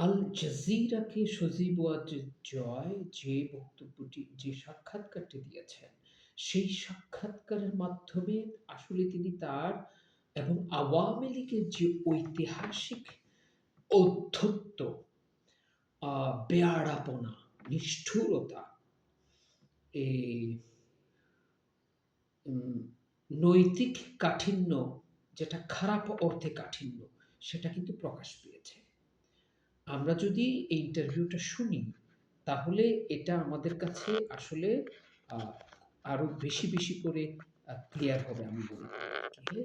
আল জাজিরাকে সজীব জয় যে বক্তব্যটি যে সাক্ষাৎকারটি দিয়েছেন, সেই সাক্ষাৎকারের মাধ্যমে আসলে তিনি তার এবং আওয়ামী লীগের যে ঐতিহাসিক আ বেয়াড়াপনা, নিষ্ঠুরতা, এই নৈতিক কাঠিন্য যেটা খারাপ অর্থে কাঠিন্য, সেটা কিন্তু প্রকাশ পেয়েছে। আমরা যদি এই ইন্টারভিউটা শুনি, তাহলে এটা আমাদের কাছে আসলে আরও বেশি, বেশি করে ক্লিয়ার হবে আমি হ্যাঁ?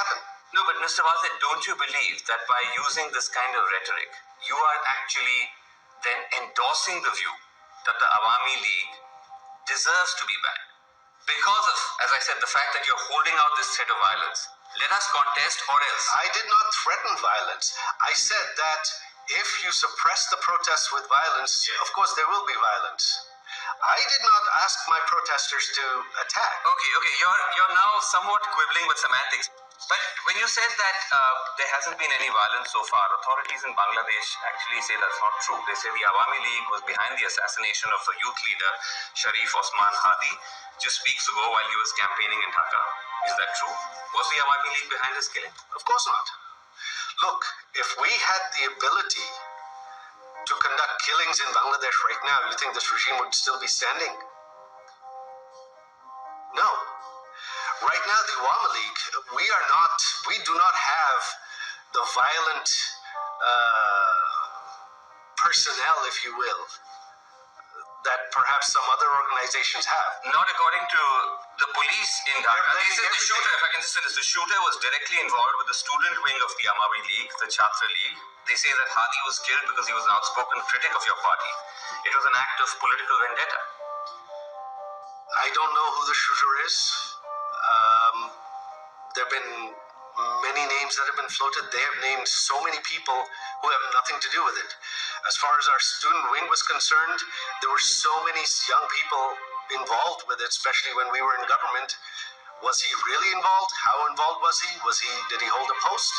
Happen. No, but Mr. Wazir, don't you believe that by using this kind of rhetoric, you are actually then endorsing the view that the Awami League deserves to be banned? Because of, as I said, the fact that you're holding out this threat of violence. Let us contest or else. I did not threaten violence. I said that if you suppress the protests with violence, of course there will be violence. I did not ask my protesters to attack. Okay, okay, you're you're now somewhat quibbling with semantics. But when you said that uh, there hasn't been any violence so far, authorities in Bangladesh actually say that's not true. They say the Awami League was behind the assassination of a youth leader, Sharif Osman Hadi, just weeks ago while he was campaigning in Dhaka. Is that true? Was the Awami League behind his killing? Of course not. Look, if we had the ability to conduct killings in Bangladesh right now, you think this regime would still be standing? Right now, the Awami League, we are not, we do not have the violent uh, personnel, if you will, that perhaps some other organizations have. Not according to the police in Dhaka. They say the shooter, if I can just say this, the shooter was directly involved with the student wing of the Amawi League, the Chhatra League. They say that Hadi was killed because he was an outspoken critic of your party. It was an act of political vendetta. I don't know who the shooter is. Um, there have been many names that have been floated. They have named so many people who have nothing to do with it. As far as our student wing was concerned, there were so many young people involved with it, especially when we were in government. Was he really involved? How involved was he? Was he? Did he hold a post?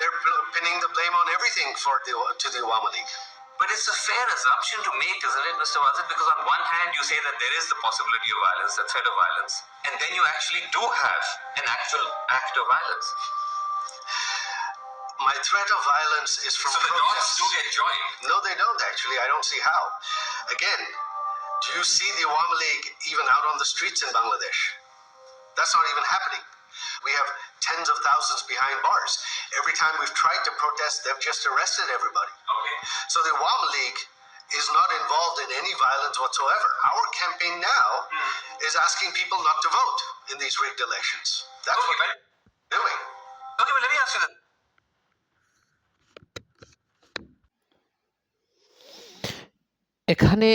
They're pinning the blame on everything for the to the Awami League. But it's a fair assumption to make, isn't it, Mr. Wazir? Because on one hand, you say that there is the possibility of violence, the threat of violence, and then you actually do have an actual act of violence. My threat of violence is from So the dots protests. do get joined. No, they don't actually. I don't see how. Again, do you see the Awami League even out on the streets in Bangladesh? That's not even happening. We have tens of thousands behind bars. Every time we've tried to protest, they've just arrested everybody. Oh, Okay. So the Awami League is not involved in any violence whatsoever. Our campaign now mm. is asking people not to vote in these rigged elections. That's Okay, what but we're doing. okay, but let me ask you this. এখানে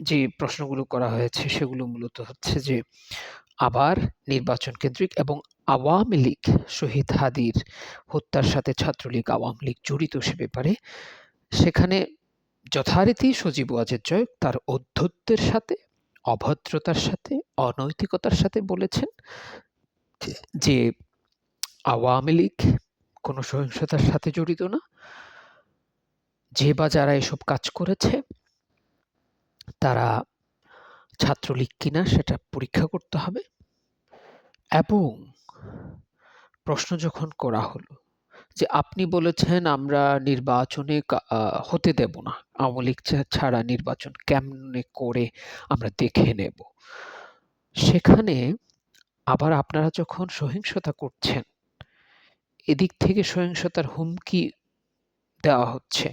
যে প্রশ্নগুলো করা হয়েছে সেগুলো মূলত হচ্ছে যে আবার নির্বাচন কেন্দ্রিক এবং আওয়ামী লীগ শহীদ হাদির হত্যার সাথে ছাত্রলীগ আওয়ামী লীগ জড়িত সে ব্যাপারে, সেখানে যথারীতি সজীব ওয়াজেদ জয় তার অধ্যত্বের সাথে, অভদ্রতার সাথে, অনৈতিকতার সাথে বলেছেন যে আওয়ামী লীগ কোনো সহিংসতার সাথে জড়িত না। যে বা যারা এসব কাজ করেছে, তারা ছাত্রলীগ কিনা সেটা পরীক্ষা করতে হবে। এবং প্রশ্ন যখন করা হলো যে আপনি বলেছেন আমরা নির্বাচনে হতে দেব না, আওয়ামী লীগ ছাড়া নির্বাচন কেমনে করে আমরা দেখে নেব? সেখানে আবার আপনারা যখন সহিংসতা করছেন, এদিক থেকে সহিংসতার হুমকি দেওয়া হচ্ছে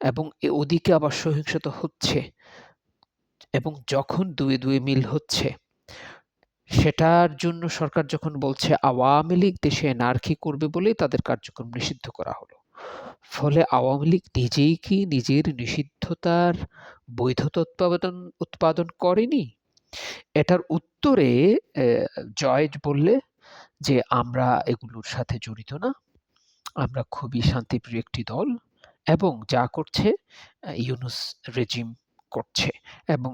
এবং ওদিকে আবার সহিংসতা হচ্ছে এবং যখন দুয়ে দুয়ে মিল হচ্ছে সেটার জন্য সরকার যখন বলছে আওয়ামী লীগ দেশে এনার্কি করবে বলেই তাদের কার্যক্রম নিষিদ্ধ করা হলো। ফলে আওয়ামী লীগ নিজেই কি নিজের নিষিদ্ধতার বৈধতা উৎপাদন উৎপাদন করেনি? এটার উত্তরে জয়েজ বললে যে আমরা এগুলোর সাথে জড়িত না। আমরা খুবই শান্তিপ্রিয় একটি দল এবং যা করছে ইউনুস রেজিম করছে এবং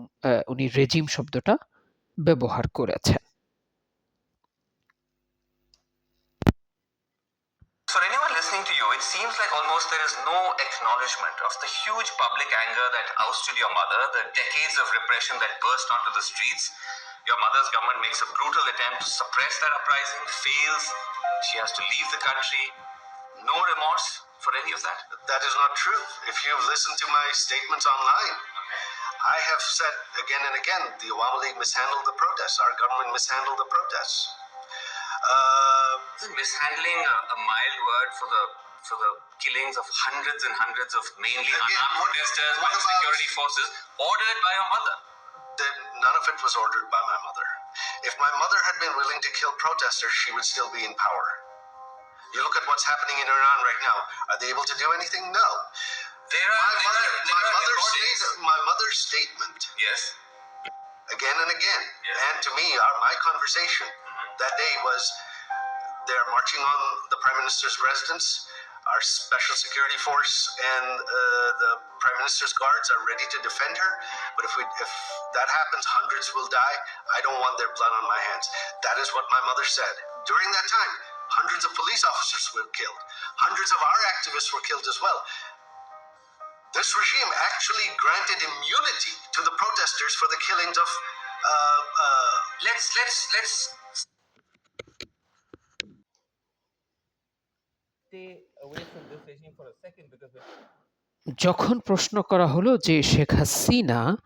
উনি রেজিম শব্দটা ব্যবহার করেছেন। Seems like almost there is no acknowledgement of the huge public anger that ousted your mother, the decades of repression that burst onto the streets. Your mother's government makes a brutal attempt to suppress that uprising, fails. She has to leave the country. No remorse for any of that. That is not true. If you've listened to my statements online, I have said again and again the Awami League mishandled the protests. Our government mishandled the protests. Uh, mishandling a, a mild word for the for the killings of hundreds and hundreds of mainly Again, unarmed what- protesters what by security forces ordered by your mother? then none of it was ordered by my mother. If my mother had been willing to kill protesters, she would still be in power. You look at what's happening in Iran right now. Are they able to do anything? No. There are, My there mother, are, my mother's, recordings. my mother's statement Yes. again and again, Yes. and to me, our, my conversation mm-hmm. that day was they're marching on the prime minister's residence. Our special security force and uh, the prime minister's guards are ready to defend her. But if we, if that happens, hundreds will die. I don't want their blood on my hands. That is what my mother said. During that time, hundreds of police officers were killed. Hundreds of our activists were killed as well. This regime actually granted immunity to the protesters for the killings of uh, uh, Let's let's let's stay যখন প্রশ্ন করা হলো যে শেখ হাসিনা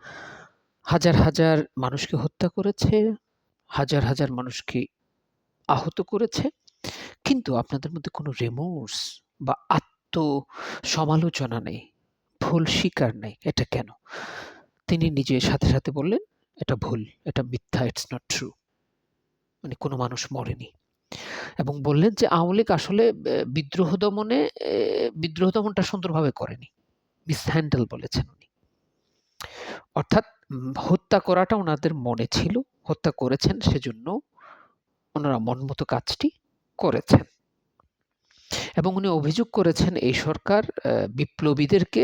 হাজার হাজার মানুষকে হত্যা করেছে, হাজার হাজার মানুষকে আহত করেছে, কিন্তু আপনাদের মধ্যে কোনো রেমোর্স বা আত্ম সমালোচনা নেই, ভুল স্বীকার নেই, এটা কেন? তিনি নিজে সাথে সাথে বললেন, এটা ভুল, এটা মিথ্যা ইটস নট ট্রু মানে কোনো মানুষ মরেনি। এবং বললেন যে, আওয়ামী লীগ আসলে বিদ্রোহ দমনে বিদ্রোহ দমনটা সুন্দরভাবে করেনি। মিস মিসহ্যান্ডেল বলেছেন উনি। অর্থাৎ হত্যা করাটা ওনাদের মনে ছিল, হত্যা করেছেন সেজন্য ওনারা মনমতো কাজটি করেছেন। এবং উনি অভিযোগ করেছেন, এই সরকার বিপ্লবীদেরকে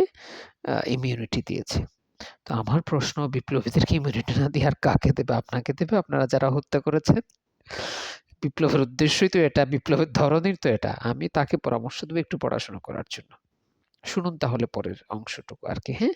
ইমিউনিটি দিয়েছে। তো আমার প্রশ্ন, বিপ্লবীদেরকে ইমিউনিটি না দিয়ে আর কাকে দেবে, আপনাকে দেবে? আপনারা যারা হত্যা করেছেন বিপ্লবের উদ্দেশ্যই তো এটা, বিপ্লবের ধরনের তো এটা। আমি তাকে পরামর্শ দেবো একটু পড়াশোনা করার জন্য। শুনুন তাহলে পরের অংশটুকু আর কি হ্যাঁ?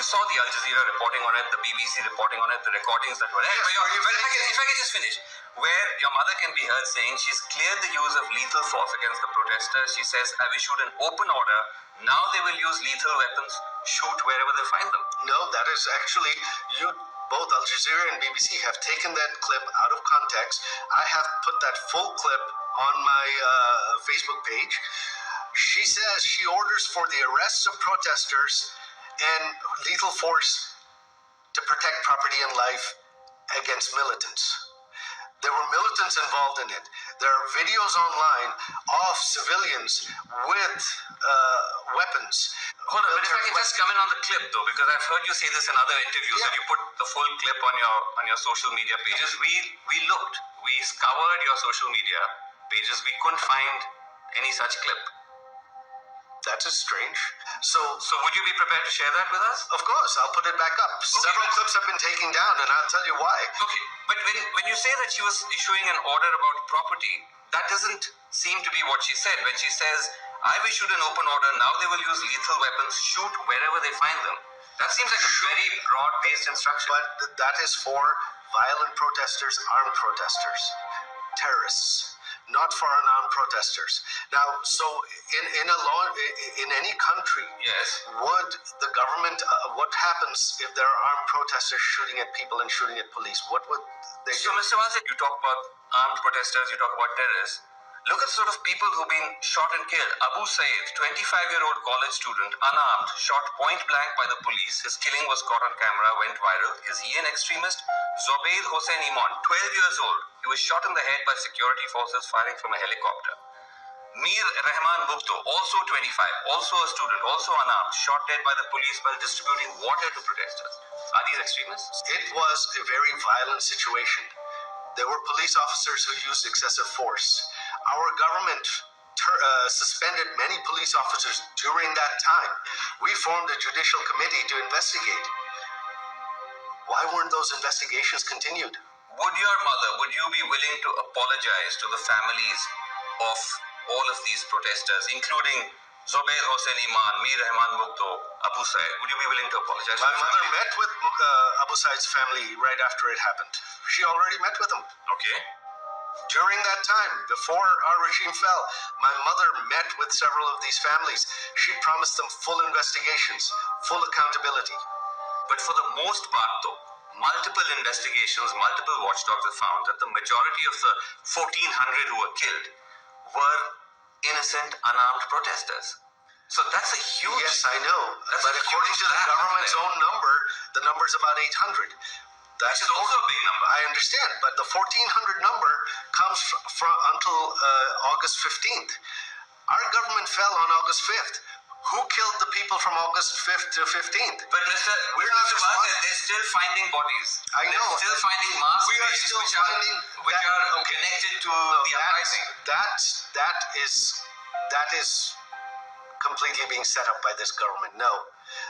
You say your mother didn't give the instructions. You saw the Al Jazeera reporting on it, the BBC reporting on it, the recordings that were. there. Yes, but your- were you well, if, I can, if I can just finish, where your mother can be heard saying she's cleared the use of lethal force against the protesters. She says, "I've issued an open order. Now they will use lethal weapons, shoot wherever they find them." No, that is actually you. Both Al Jazeera and BBC have taken that clip out of context. I have put that full clip on my uh, Facebook page. She says she orders for the arrests of protesters and lethal force to protect property and life against militants. There were militants involved in it. There are videos online of civilians with uh, weapons. Hold on, but if I can just come in on the clip though, because I've heard you say this in other interviews Yeah. that you put the full clip on your on your social media pages. We we looked, we scoured your social media pages. We couldn't find any such clip. That is strange. So, So would you be prepared to share that with us? of course, I'll put it back up. Several but- clips have been taken down, and I'll tell you why. Okay, but when when you say that she was issuing an order about property, that doesn't seem to be what she said. When she says, "I've issued an open order. Now they will use lethal weapons, shoot wherever they find them." That seems like a very broad-based instruction. But th- that is for violent protesters, armed protesters, terrorists, not for unarmed protesters. Now, so in in a law in any country, yes. would the government? Uh, what happens if there are armed protesters shooting at people and shooting at police? What would they So, do? Mr. Wazir, you talk about armed protesters, you talk about terrorists. Look at sort of people who've been shot and killed. Abu Sayyid, 25 year old college student, unarmed, shot point blank by the police. His killing was caught on camera, went viral. Is he an extremist? Zobaid Hossein Iman, 12 years old. He was shot in the head by security forces firing from a helicopter. Mir Rahman Bhutto, also 25, also a student, also unarmed, shot dead by the police while distributing water to protesters. Are these extremists? It was a very violent situation. There were police officers who used excessive force. Our government ter- uh, suspended many police officers during that time. We formed a judicial committee to investigate. Why weren't those investigations continued? would your mother, would you be willing to apologize to the families of all of these protesters, including Zobair Hossein Iman, Mir Rahman Mugdo, Abu Said? Would you be willing to apologize? My the mother met with uh, Abu Said's family right after it happened. She already met with them. Okay. During that time, before our regime fell, my mother met with several of these families. She promised them full investigations, full accountability. But for the most part, though, multiple investigations, multiple watchdogs have found that the majority of the 1,400 who were killed were innocent, unarmed protesters. So that's a huge. Yes, I know. But according to the government's own number, the number is about 800. That's Which is also a big number. I understand, but the 1400 number comes fr- from until uh, August 15th. Our government fell on August 5th. Who killed the people from August 5th to 15th? But Mr. We're not Mr. They're still finding bodies. I know. They're still finding mass We are still which finding are, which that- are okay. connected to No, the uprising. that's that is that is completely being set up by this government. No,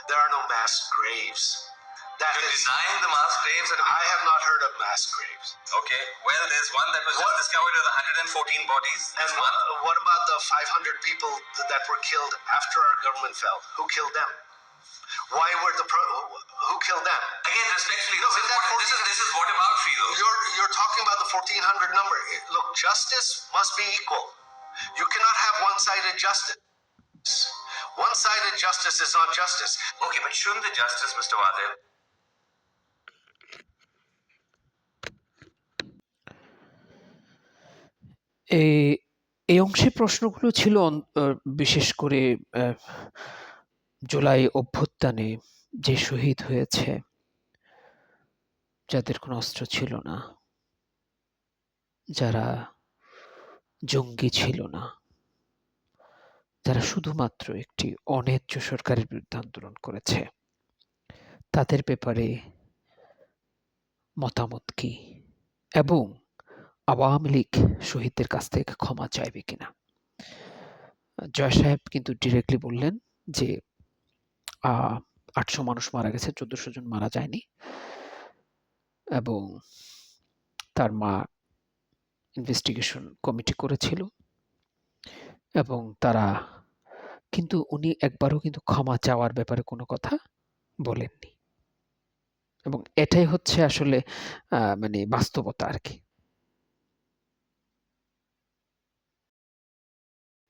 there are no mass graves. That You're is, denying the mass graves I have not heard of mass graves. Okay. Well, there's one that was What- just discovered with 114 bodies. And There's what, one. what about the 500 people that were killed after our government fell? Who killed them? Why were the pro- who killed them? Again, respectfully, No, this, is what, this is this is what about you? You're you're talking about the 1400 number. Eh, look, justice must be equal. You cannot have one-sided justice. One-sided justice is not justice. Okay, but shouldn't the justice, Mr. Wazir, এই এই অংশে প্রশ্নগুলো ছিল বিশেষ করে জুলাই অভ্যুত্থানে যে শহীদ হয়েছে, যাদের কোনো অস্ত্র ছিল না, যারা জঙ্গি ছিল না, যারা শুধুমাত্র একটি অন্যায্য সরকারের বিরুদ্ধে আন্দোলন করেছে, তাদের ব্যাপারে মতামত কি? এবং আওয়ামী লীগ শহীদদের কাছ থেকে ক্ষমা চাইবে কিনা? জয় সাহেব কিন্তু ডিরেক্টলি বললেন যে আটশো মানুষ মারা গেছে, চোদ্দশো জন মারা যায়নি। এবং তার মা ইনভেস্টিগেশন কমিটি করেছিল। এবং তারা কিন্তু উনি একবারও কিন্তু ক্ষমা চাওয়ার ব্যাপারে কোনো কথা বলেননি। এবং এটাই হচ্ছে আসলে মানে বাস্তবতা আর কি।